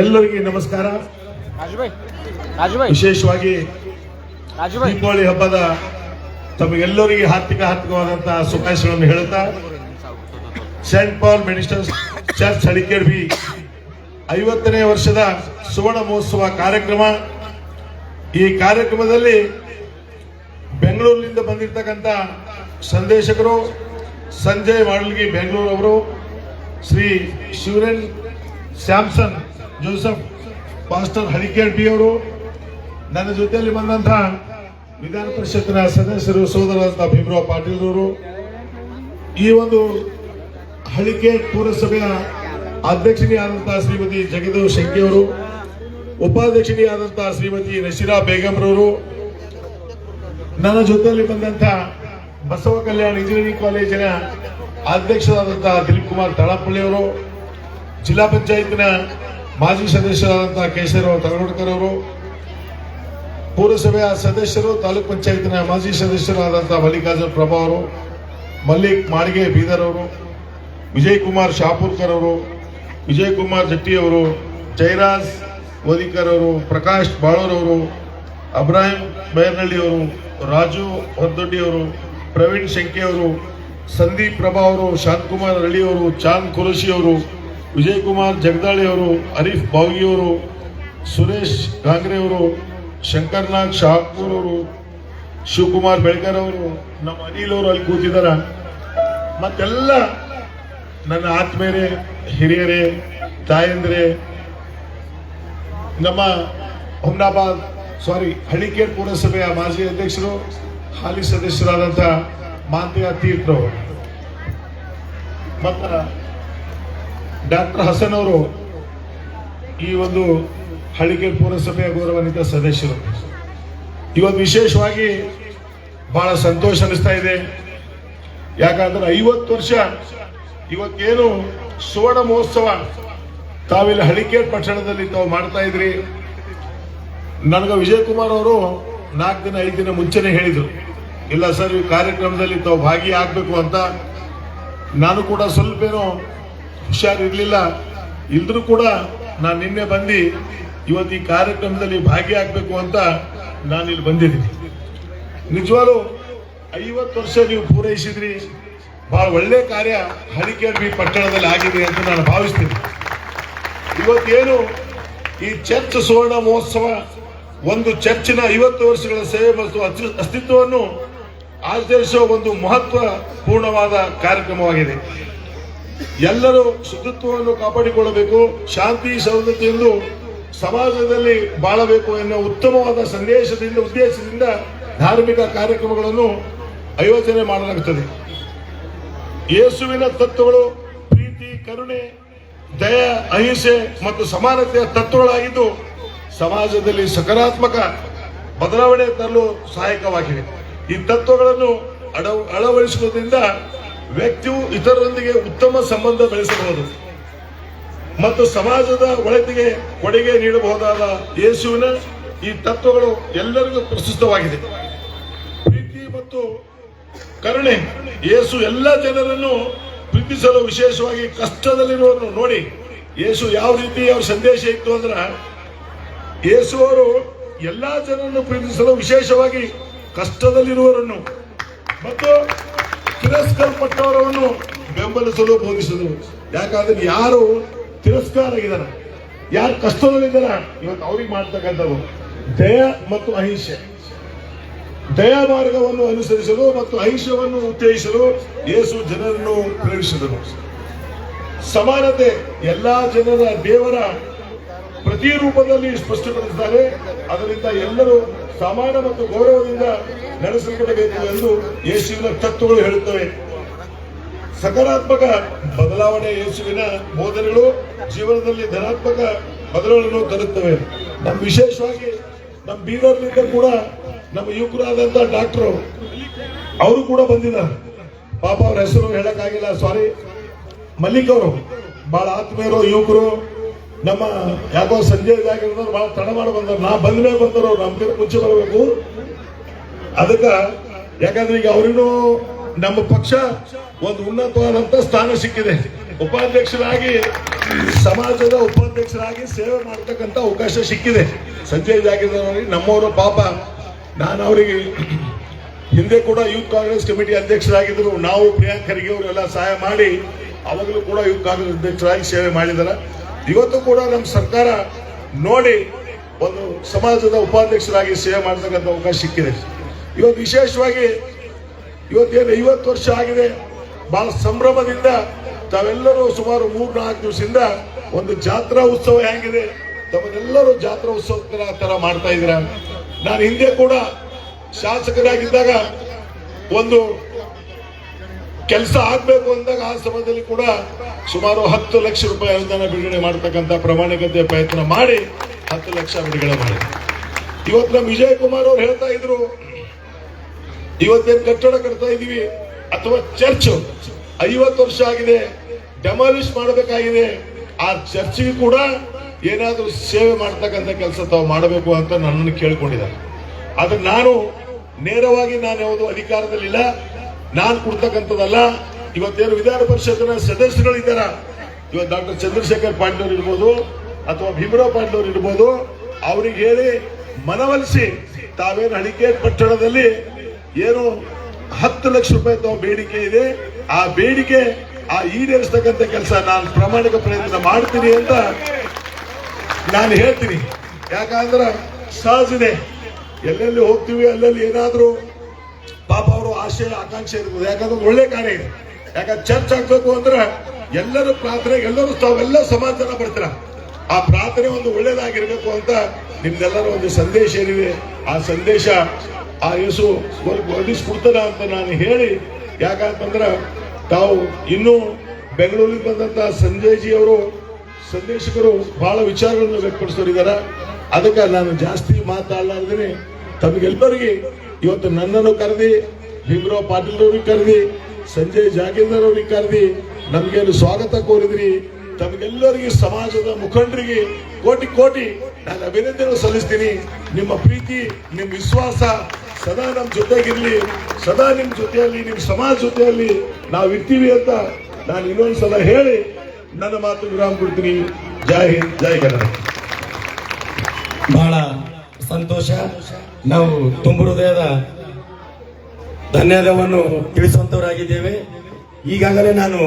ಎಲ್ಲರಿಗೆ ನಮಸ್ಕಾರ. ವಿಶೇಷವಾಗಿ ದೀಪಾವಳಿ ಹಬ್ಬದ ತಮಗೆಲ್ಲರಿಗೆ ಹಾರ್ದಿಕ ಹಾರ್ದಿಕವಾದಂತಹ ಶುಭಾಶಯಗಳನ್ನು ಹೇಳುತ್ತಾ ಸೆಂಟ್ ಪಾಲ್ ಮಿನಿಸ್ಟರ್ಸ್ ಚರ್ಚ್ ಹಳಿಕೆರ್ಬಿ ಐವತ್ತನೇ ವರ್ಷದ ಸುವರ್ಣ ಮಹೋತ್ಸವ ಕಾರ್ಯಕ್ರಮ. ಈ ಕಾರ್ಯಕ್ರಮದಲ್ಲಿ ಬೆಂಗಳೂರಿನಿಂದ ಬಂದಿರತಕ್ಕಂಥ ಸಂದೇಶಕರು ಸಂಜಯ್ ಬೆಂಗಳೂರು ಅವರು ಶ್ರೀ ಶಿವರೇನ್ ಸ್ಯಾಮ್ಸನ್ ಜೋಸಫ್ ಪಾಸ್ಟರ್ ಹರಿಕೇರ್ ಬಿ ಅವರು. ನನ್ನ ಜೊತೆಯಲ್ಲಿ ಬಂದಂತಹ ವಿಧಾನ ಪರಿಷತ್ತಿನ ಸದಸ್ಯರು ಸೋದರ ಭೀಮರಾವ್ ಪಾಟೀಲ್ ಅವರು. ಈ ಒಂದು ಹಳಿಕೆ ಪುರಸಭೆಯ ಅಧ್ಯಕ್ಷನಿಯಾದಂತಹ ಶ್ರೀಮತಿ ಜಗದೇವ್ ಶೆಟ್ಟಿ ಅವರು ಉಪಾಧ್ಯಕ್ಷನಿಯಾದಂತಹ ಶ್ರೀಮತಿ ನಶೀರಾ ಬೇಗಂರವರು. ನನ್ನ ಜೊತೆಯಲ್ಲಿ ಬಂದಂತಹ ಬಸವ ಕಲ್ಯಾಣ ಇಂಜಿನಿಯರಿಂಗ್ ಕಾಲೇಜಿನ ಅಧ್ಯಕ್ಷರಾದಂತಹ ದಿಲೀಪ್ ಕುಮಾರ್ ತಳಪಳ್ಳಿ ಅವರು, ಜಿಲ್ಲಾ ಪಂಚಾಯತ್ನ ಮಾಜಿ ಸದಸ್ಯರಾದಂತಹ ಕೇಶವರಾವ್ ತಳಗೋಡ್ಕರ್ ಅವರು, ಪುರಸಭೆಯ ಸದಸ್ಯರು, ತಾಲೂಕ್ ಪಂಚಾಯತ್ನ ಮಾಜಿ ಸದಸ್ಯರಾದಂತಹ ಮಲ್ಲಿಕಾರ್ಜುನ್ ಪ್ರಭಾ ಅವರು, ಮಲ್ಲಿಕ್ ಮಾಡಿಗೆ ಬೀದರ್ ಅವರು, ವಿಜಯ್ ಕುಮಾರ್ ಶಾಪೂರ್ಕರ್ ಅವರು, ವಿಜಯ್ ಕುಮಾರ್ ಜಟ್ಟಿ ಅವರು, ಜೈರಾಜ್ ಓದಿಕರ್ ಅವರು, ಪ್ರಕಾಶ್ ಬಾಳೂರ್ ಅವರು, ಅಬ್ರಾಹಿಂ ಬೈರ್ನಳ್ಳಿ ಅವರು, ರಾಜು ಹೊರದೊಡ್ಡಿ ಅವರು ಪ್ರವೀಣ್ ಶಂಕೆ ಅವರು, ಸಂದೀಪ್ ಪ್ರಭಾ ಅವರು, ಶಾಂತಕುಮಾರ್ ಅವರು, ಚಾಂದ್ ಕುರುಶಿ ಅವರು ವಿಜಯ್ ಕುಮಾರ್ ಜಗದಾಳಿ ಅವರು ಬಾವಿ ಅವರು, ಸುರೇಶ್ ಗಾಂಗ್ರೆ ಅವರು, ಶಂಕರ್ನಾಗ್ ಶಾಹಪುರ್ ಅವರು, ಶಿವಕುಮಾರ್ ಬೆಳ್ಕರ್ ಅವರು, ನಮ್ಮ ಅನಿಲ್ ಅವರು ಅಲ್ಲಿ ಕೂತಿದ್ದಾರೆ. ಮತ್ತೆಲ್ಲ ನನ್ನ ಆತ್ಮೀಯರೇ, ಹಿರಿಯರೇ, ತಾಯಂದ್ರೆ, ನಮ್ಮ ಹುಮ್ನಾಬಾದ್, ಸಾರಿ, ಹಳಿಕೇರ್ ಪುರಸಭೆಯ ಮಾಜಿ ಅಧ್ಯಕ್ಷರು ಹಾಲಿ ಸದಸ್ಯರಾದಂಥ ಮಾನ್ಯ ತೀರ್ಥ ಮತ್ತ ಡಾಕ್ಟರ್ ಹಸನ್ ಅವರು ಈ ಒಂದು ಹಳಿಕೆ ಪುರಸಭೆಯ ಗೌರವಾನ್ವಿತ ಸದಸ್ಯರು. ಇವತ್ತು ವಿಶೇಷವಾಗಿ ಬಹಳ ಸಂತೋಷ ಅನಿಸ್ತಾ ಇದೆ. ಯಾಕಂದ್ರೆ ಐವತ್ತು ವರ್ಷ ಇವತ್ತೇನು ಸುವರ್ಣ ಮಹೋತ್ಸವ ತಾವಿಲ್ಲಿ ಹಳಿಕೆ ಪಟ್ಟಣದಲ್ಲಿ ತಾವು ಮಾಡ್ತಾ ಇದ್ರಿ. ನನಗೆ ವಿಜಯ್ ಕುಮಾರ್ ಅವರು ನಾಲ್ಕು ದಿನ ಐದು ದಿನ ಮುಂಚೆನೆ ಹೇಳಿದ್ರು. ಇಲ್ಲ ಸರ್, ಈ ಕಾರ್ಯಕ್ರಮದಲ್ಲಿ ತಾವು ಭಾಗಿಯಾಗಬೇಕು ಅಂತ ನಾನು ಕೂಡ ಸ್ವಲ್ಪ ಏನೋ ಹುಷಾರಿರಲಿಲ್ಲ. ಇಲ್ದ್ರೂ ಕೂಡ ನಾನು ನಿನ್ನೆ ಬಂದು ಇವತ್ತು ಈ ಕಾರ್ಯಕ್ರಮದಲ್ಲಿ ಭಾಗಿಯಾಗಬೇಕು ಅಂತ ನಾನು ಇಲ್ಲಿ ಬಂದಿದ್ದೀನಿ. ನಿಜವಾಗ್ಲೂ ಐವತ್ತು ವರ್ಷ ನೀವು ಪೂರೈಸಿದ್ರಿ. ಬಹಳ ಒಳ್ಳೆ ಕಾರ್ಯ ಹಳಿಕೇರ್ಬಿ ಪಟ್ಟಣದಲ್ಲಿ ಆಗಿದೆ ಅಂತ ನಾನು ಭಾವಿಸ್ತೀನಿ. ಇವತ್ತೇನು ಈ ಚರ್ಚ್ ಸುವರ್ಣ ಮಹೋತ್ಸವ, ಒಂದು ಚರ್ಚಿನ ಐವತ್ತು ವರ್ಷಗಳ ಸೇವೆ ಮತ್ತು ಅಸ್ತಿ- ಅಸ್ತಿತ್ವವನ್ನು ಆಚರಿಸುವ ಒಂದು ಮಹತ್ವ ಪೂರ್ಣವಾದ ಕಾರ್ಯಕ್ರಮವಾಗಿದೆ. ಎಲ್ಲರೂ ಶುದ್ಧತ್ವವನ್ನು ಕಾಪಾಡಿಕೊಳ್ಳಬೇಕು, ಶಾಂತಿ ಸೌಂದರ್ಯತೆಯನ್ನು ಸಮಾಜದಲ್ಲಿ ಬಾಳಬೇಕು ಎನ್ನುವ ಉತ್ತಮವಾದ ಸಂದೇಶದಿಂದ, ಉದ್ದೇಶದಿಂದ ಧಾರ್ಮಿಕ ಕಾರ್ಯಕ್ರಮಗಳನ್ನು ಆಯೋಜನೆ ಮಾಡಲಾಗುತ್ತದೆ. ಯೇಸುವಿನ ತತ್ವಗಳು ಪ್ರೀತಿ, ಕರುಣೆ, ದಯ, ಅಹಿಂಸೆ ಮತ್ತು ಸಮಾನತೆಯ ತತ್ವಗಳಾಗಿದ್ದು ಸಮಾಜದಲ್ಲಿ ಸಕಾರಾತ್ಮಕ ಬದಲಾವಣೆ ತರಲು ಸಹಾಯಕವಾಗಿವೆ. ಈ ತತ್ವಗಳನ್ನು ಅಳವಡಿಸುವುದರಿಂದ ವ್ಯಕ್ತಿಯು ಇತರರೊಂದಿಗೆ ಉತ್ತಮ ಸಂಬಂಧ ಬೆಳೆಸಬಹುದು. ಮತ್ತು ಸಮಾಜದ ಒಳತಿಗೆ ಕೊಡುಗೆ ನೀಡಬಹುದಾದ ಯೇಸುವಿನ ಈ ತತ್ವಗಳು ಎಲ್ಲರಿಗೂ ಪ್ರಸ್ತುತವಾಗಿದೆ. ಪ್ರೀತಿ ಮತ್ತು ಕರುಣೆ, ಯೇಸು ಎಲ್ಲ ಜನರನ್ನು ಪ್ರೀತಿಸಲು ವಿಶೇಷವಾಗಿ ಕಷ್ಟದಲ್ಲಿರುವವರನ್ನು ನೋಡಿ ಯೇಸು ಯಾವ ರೀತಿ ಅವ್ರ ಸಂದೇಶ ಇತ್ತು ಅಂದ್ರ, ಯೇಸು ಅವರು ಎಲ್ಲಾ ಜನರನ್ನು ಪ್ರೀತಿಸಲು ವಿಶೇಷವಾಗಿ ಕಷ್ಟದಲ್ಲಿರುವವರನ್ನು ಮತ್ತು ತಿರಸ್ಕರಿಸಲ್ಪಟ್ಟವರನ್ನು ಬೆಂಬಲಿಸಲು ಬೋಧಿಸಿದರು. ಯಾಕಂದ್ರೆ ಯಾರು ತಿರಸ್ಕಾರ ಆಗಿದ್ದಾರೆ? ಯಾರು ಕಷ್ಟದಲ್ಲಿದ್ದಾರ? ಇವತ್ತು ಅವ್ರಿಗೆ ಮಾಡ್ತಕ್ಕಂಥದ್ದು ದಯ ಮತ್ತು ಅಹಿಂಸೆ. ದಯಾ ಮಾರ್ಗವನ್ನು ಅನುಸರಿಸಲು ಮತ್ತು ಅಹಿಂಸವನ್ನು ಉತ್ತೇಜಿಸಲು ಯೇಸು ಜನರನ್ನು ಪ್ರೇರಿಸಿದರು ಸಮಾನತೆ, ಎಲ್ಲಾ ಜನರ ದೇವರ ಪ್ರತಿರೂಪದಲ್ಲಿ ಸ್ಪಷ್ಟಪಡಿಸಿದ್ದಾರೆ. ಅದರಿಂದ ಎಲ್ಲರೂ ಸಮಾನ ಮತ್ತು ಗೌರವದಿಂದ ನಡೆಸಲ್ಪಡಬೇಕು ಎಂದು ಯೇಸುವಿನ ತತ್ವಗಳು ಹೇಳುತ್ತವೆ. ಸಕಾರಾತ್ಮಕ ಬದಲಾವಣೆ ಯೇಸುವಿನ ಬೋಧನೆಗಳು ಜೀವನದಲ್ಲಿ ಧನಾತ್ಮಕ ಬದಲಾವಣೆಗಳು ತರುತ್ತವೆ. ನಮ್ಮ ವಿಶೇಷವಾಗಿ ನಮ್ಮ ಬೀದರ್ನಿಂದ ಕೂಡ ನಮ್ಮ ಯುವಕರಾದಂತ ಡಾಕ್ಟರ್, ಅವರು ಕೂಡ ಬಂದಿದ್ದಾರೆ. ಪಾಪ ಅವ್ರ ಹೆಸರು ಹೇಳಕ್ಕಾಗಿಲ್ಲ, ಸಾರಿ. ಮಲ್ಲಿಕ್ ಅವರು ಬಹಳ ಆತ್ಮೀಯರು, ಯುವಕರು. ನಮ್ಮ ಯಾಕೋ ಸಂಜೆ ಇದಾಗಿರೋದ್ರ ಬಹಳ ತಡ ಮಾಡಿ ಬಂದರು. ನಾ ಬಂದ ಮೇಲೆ ಬಂದರು ನಮ್ಗೆ ಮುಂಚೆ ಬರಬೇಕು. ಅದಕ್ಕ ಯಾಕಂದ್ರೆ ಈಗ ಅವ್ರಿಗೂ ನಮ್ಮ ಪಕ್ಷ ಒಂದು ಉನ್ನತವಾದಂತ ಸ್ಥಾನ ಸಿಕ್ಕಿದೆ. ಉಪಾಧ್ಯಕ್ಷರಾಗಿ, ಸಮಾಜದ ಉಪಾಧ್ಯಕ್ಷರಾಗಿ ಸೇವೆ ಮಾಡ್ತಕ್ಕಂಥ ಅವಕಾಶ ಸಿಕ್ಕಿದೆ. ಸಂಜೆ ಜಾಗೀರ್ದಾರ್ ನಮ್ಮವರು ಪಾಪ, ನಾನು ಅವರಿಗೆ ಹಿಂದೆ ಕೂಡ ಯೂತ್ ಕಾಂಗ್ರೆಸ್ ಕಮಿಟಿ ಅಧ್ಯಕ್ಷರಾಗಿದ್ದರು ನಾವು ಪ್ರಿಯಾಂಕ್ ಖರ್ಗೆ ಅವರೆಲ್ಲ ಸಹಾಯ ಮಾಡಿ, ಅವಾಗಲೂ ಕೂಡ ಯೂತ್ ಕಾಂಗ್ರೆಸ್ ಅಧ್ಯಕ್ಷರಾಗಿ ಸೇವೆ ಮಾಡಿದ್ದಾರೆ ಇವತ್ತು ಕೂಡ ನಮ್ಮ ಸರ್ಕಾರ ನೋಡಿ ಒಂದು ಸಮಾಜದ ಉಪಾಧ್ಯಕ್ಷರಾಗಿ ಸೇವೆ ಮಾಡತಕ್ಕಂಥ ಅವಕಾಶ ಸಿಕ್ಕಿದೆ. ಇವತ್ತು ವಿಶೇಷವಾಗಿ ಇವತ್ತೇನು ಐವತ್ತು ವರ್ಷ ಆಗಿದೆ, ಬಹಳ ಸಂಭ್ರಮದಿಂದ ತಾವೆಲ್ಲರೂ ಸುಮಾರು ಮೂರು ನಾಲ್ಕು ದಿವಸದಿಂದ ಒಂದು ಜಾತ್ರಾ ಉತ್ಸವ ಹೇಗಿದೆ, ತಮ್ಮನ್ನೆಲ್ಲರೂ ಜಾತ್ರಾ ಉತ್ಸವ ಥರ ಮಾಡ್ತಾ ಇದ್ದೀರ? ನಾನು ಹಿಂದೆ ಕೂಡ ಶಾಸಕರಾಗಿದ್ದಾಗ ಒಂದು ಕೆಲಸ ಆಗ್ಬೇಕು ಅಂದಾಗ ಆ ಸಮಯದಲ್ಲಿ ಕೂಡ ಸುಮಾರು ಹತ್ತು ಲಕ್ಷ ರೂಪಾಯಿ ಅನುದಾನ ಬಿಡುಗಡೆ ಮಾಡತಕ್ಕಂತ ಪ್ರಾಮಾಣಿಕತೆ ಪ್ರಯತ್ನ ಮಾಡಿ ಹತ್ತು ಲಕ್ಷ ಬಿಡುಗಡೆ ಮಾಡಿ. ಇವತ್ತು ನಮ್ಮ ವಿಜಯ್ ಕುಮಾರ್ ಅವ್ರು ಹೇಳ್ತಾ ಇದ್ರು, ಇವತ್ತೇನು ಕಟ್ಟಡ ಕಟ್ತಾ ಇದೀವಿ ಅಥವಾ ಚರ್ಚ್? ಐವತ್ತು ವರ್ಷ ಆಗಿದೆ, ಡೆಮಾಲಿಷ್ ಮಾಡಬೇಕಾಗಿದೆ. ಆ ಚರ್ಚ್ಗೆ ಕೂಡ ಏನಾದರೂ ಸೇವೆ ಮಾಡ್ತಕ್ಕಂಥ ಕೆಲಸ ತಾವು ಮಾಡಬೇಕು ಅಂತ ನನ್ನನ್ನು ಕೇಳ್ಕೊಂಡಿದ್ದಾರೆ. ಆದ್ರೆ ನಾನು ನೇರವಾಗಿ ನಾನು ಯಾವುದು ಅಧಿಕಾರದಲ್ಲಿಲ್ಲ. ನಾನು ಕೊಡ್ತಕ್ಕಂಥದ್ದಲ್ಲ, ಇವತ್ತೇನು ವಿಧಾನ ಪರಿಷತ್ತಿನ ಸದಸ್ಯರುಗಳಿದ್ದಾರ? ಇವತ್ತು ಡಾಕ್ಟರ್ ಚಂದ್ರಶೇಖರ್ ಪಾಟೀಲ್ ಅವರು ಇರ್ಬೋದು, ಅಥವಾ ಭೀಮರಾವ್ ಅವರು ಇರ್ಬೋದು, ಅವ್ರಿಗೆ ಹೇಳಿ ಮನವೊಲಿಸಿ ತಾವೇನು ಹಳಿಕೇಟ್ ಪಟ್ಟಣದಲ್ಲಿ ಏನು ಹತ್ತು ಲಕ್ಷ ರೂಪಾಯಿ ತಾವು ಬೇಡಿಕೆ ಇದೆ, ಆ ಬೇಡಿಕೆ ಆ ಈಡೇರಿಸ್ತಕ್ಕಂಥ ಕೆಲಸ ನಾನು ಪ್ರಾಮಾಣಿಕ ಪ್ರಯತ್ನ ಮಾಡ್ತೀನಿ ಅಂತ ನಾನು ಹೇಳ್ತೀನಿ. ಯಾಕಂದ್ರೆ ಸಹಜ ಇದೆ. ಎಲ್ಲೆಲ್ಲಿ ಹೋಗ್ತೀವಿ, ಅಲ್ಲೆಲ್ಲಿ ಏನಾದ್ರೂ ಪಾಪ ಅವರು ಆಶೆ ಆಕಾಂಕ್ಷೆ ಇರ್ಬೋದು. ಯಾಕಂದ್ರೆ ಒಳ್ಳೆ ಕಾರ್ಯ ಇದೆ. ಯಾಕಂದ್ರೆ ಚರ್ಚ್ ಆಗ್ಬೇಕು ಅಂದ್ರೆ ಎಲ್ಲರೂ ಪ್ರಾರ್ಥನೆ, ಎಲ್ಲರೂ ತಾವೆಲ್ಲ ಸಮಾಧಾನ ಬರ್ತೀರ ಆ ಪ್ರಾರ್ಥನೆ ಒಂದು ಒಳ್ಳೇದಾಗಿರ್ಬೇಕು ಅಂತ ನಿಮ್ದೆಲ್ಲರ ಒಂದು ಸಂದೇಶ ಏನಿದೆ? ಆ ಸಂದೇಶ ಆ ಯೇಸು ಒದಗಿಸ್ಕೊಡ್ತಾರ ಅಂತ ನಾನು ಹೇಳಿ, ಯಾಕಂತಂದ್ರೆ ತಾವು ಇನ್ನೂ ಬೆಂಗಳೂರಿಗೆ ಬಂದಂತ ಅವರು ಸಂದೇಶಕರು ಬಹಳ ವಿಚಾರಗಳನ್ನು ವ್ಯಕ್ತಪಡಿಸೋರಿದ್ದಾರೆ ಅದಕ್ಕೆ ನಾನು ಜಾಸ್ತಿ ಮಾತಾಡಲಾರ್ದೇನೆ. ತಮಗೆಲ್ಲರಿಗೆ ಇವತ್ತು ನನ್ನನ್ನು ಕರೆದಿ, ಭೀಮರಾವ್ ಪಾಟೀಲ್ ಅವ್ರಿಗೆ ಕರೆದಿ, ಸಂಜಯ್ ಜಾಗೀರ್ದಾರ್ ಅವ್ರಿಗೆ ಕರೆದಿ, ನಮ್ಗೇನು ಸ್ವಾಗತ ಕೋರಿದ್ರಿ. ತಮಗೆಲ್ಲರಿಗೆ ಸಮಾಜದ ಮುಖಂಡರಿಗೆ ಕೋಟಿ ಕೋಟಿ ನಾನು ಅಭಿನಂದನೆ ಸಲ್ಲಿಸ್ತೀನಿ. ನಿಮ್ಮ ಪ್ರೀತಿ, ನಿಮ್ಮ ವಿಶ್ವಾಸ ಸದಾ ನಮ್ಮ ಜೊತೆಗಿರ್ಲಿ, ಸದಾ ನಿಮ್ಮ ಜೊತೆಯಲ್ಲಿ ನಿಮ್ಮ ಸಮಾಜ ಜೊತೆಯಲ್ಲಿ ನಾವು ಇರ್ತೀವಿ ಅಂತ ನಾನು ಇನ್ನೊಂದ್ಸಲ ಹೇಳಿ ನನ್ನ ಮಾತು ವಿರಾಮ ಕೊಡ್ತೀನಿ. ಜೈ ಹಿಂದ್, ಜೈ ಕನ್ನಡ. ಬಹಳ ಸಂತೋಷ. ನಾವು ತುಂಬ ಹೃದಯದ ಧನ್ಯವಾದವನ್ನು ತಿಳಿಸುವಂತವರಾಗಿದ್ದೇವೆ. ಈಗಾಗಲೇ ನಾನು